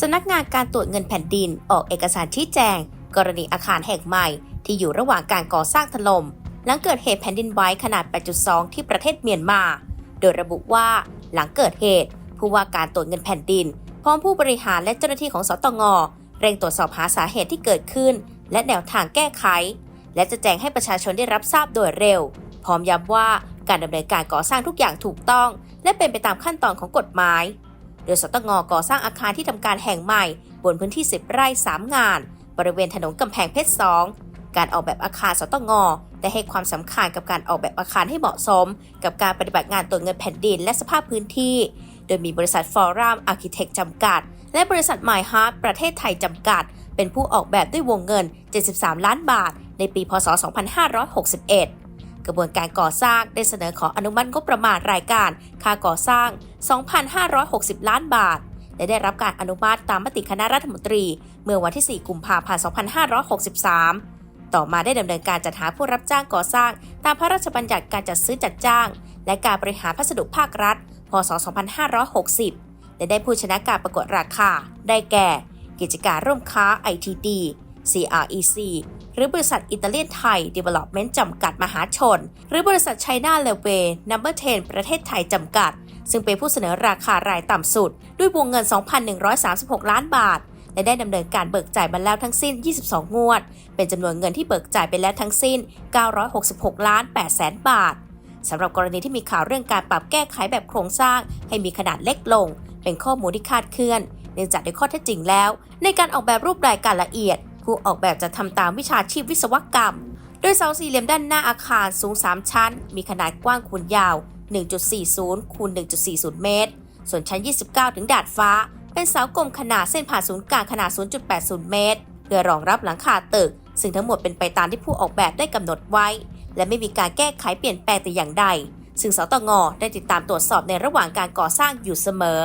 สำนักงานการตรวจเงินแผ่นดินออกเอกสารชี้แจง กรณีอาคารแห่งใหม่ที่อยู่ระหว่างการก่อสร้างถล่มหลังเกิดเหตุแผ่นดินไหวขนาด 8.2 ที่ประเทศเมียนมา โดยระบุว่าหลังเกิดเหตุ ผู้ว่าการตรวจเงินแผ่นดิน พร้อมผู้บริหารและเจ้าหน้าที่ของสตงเร่งตรวจสอบหาสาเหตุที่เกิดขึ้น และแนวทางแก้ไข และจะแจ้งให้ประชาชนได้รับทราบโดยเร็ว พร้อมย้ำว่าการดำเนินการก่อสร้างทุกอย่างถูกต้อง และเป็นไปตามขั้นตอนของกฎหมาย โดยสตงก่อสร้างอาคารที่ทำการแห่งใหม่ บนพื้นที่ 10 ไร่ 3 งาน บริเวณถนนกำแพงเพชร 2 การออกแบบอาคารสตงได้ให้ความสำคัญกับการออกแบบอาคารให้เหมาะสม กับการปฏิบัติงานตรวจเงินแผ่นดินและสภาพพื้นที่ โดยมีบริษัทฟอรัมอาร์เคเต็กจำกัด และบริษัทไมฮาร์ดประเทศไทยจำกัด เป็นผู้ออกแบบด้วยวงเงิน 73 ล้านบาท ในปี พศ 2561 กระบวนการก่อสร้างได้เสนอขออนุมัติงบประมาณรายการ ค่าก่อสร้าง 2,560 ล้านบาท และได้รับการอนุมัติตามมติคณะรัฐมนตรี เมื่อวันที่ 4 กุมภาพันธ์ 2563 ต่อมาได้ดำเนินการจัดหาผู้รับจ้างก่อสร้าง ตามพระราชบัญญัติการจัดซื้อจัดจ้าง และการบริหารพัสดุภาครัฐ พศ 2560 และได้ผู้ชนะการประกวดราคา ได้แก่ กิจการร่วมค้า ITD CREC หรือบริษัทอิตาเลียนไทย Development จำกัดมหาชน หรือบริษัท China l e w a y Number 10ประเทศไทยจำกัด ซึ่งเป็นผู้เสนอราคารายต่ำสุด ด้วยวงเงิน 2,136 ล้านบาท และได้ดำเนินการเบิกจ่ายมาแล้วทั้งสิ้น 22 งวด เป็นจำนวนเงินที่เบิกจ่ายไปแล้วทั้งสิ้น 966 ล้าน8แสนบาทสำหรับกรณีที่มีข่าวเรื่องการปรับแก้ไขแบบโครงสร้าง ให้มีขนาดเล็กลง เป็นข้อมูลที่คาดเคลื่อน เนื่องจากในข้อเท็จจริงแล้ว ในการออกแบบรูปรายการละเอียด ผู้ออกแบบจะทำตามวิชาชีพวิศวกรรม โดยเสาสี่เหลี่ยมด้านหน้าอาคารสูง 3 ชั้น มีขนาดกว้างคูณยาว 1.40 คูณ 1.40 เมตร ส่วนชั้น 29 ถึงดาดฟ้า เป็นเสากลมขนาดเส้นผ่านศูนย์กลางขนาด 0.80 เมตรเพื่อรองรับหลังคาตึก ซึ่งทั้งหมดเป็นไปตามที่ผู้ออกแบบได้กำหนดไว้ และไม่มีการแก้ไขเปลี่ยนแปลงแต่อย่างใดซึ่งสตงได้ติดตามตรวจสอบในระหว่างการก่อสร้างอยู่เสมอ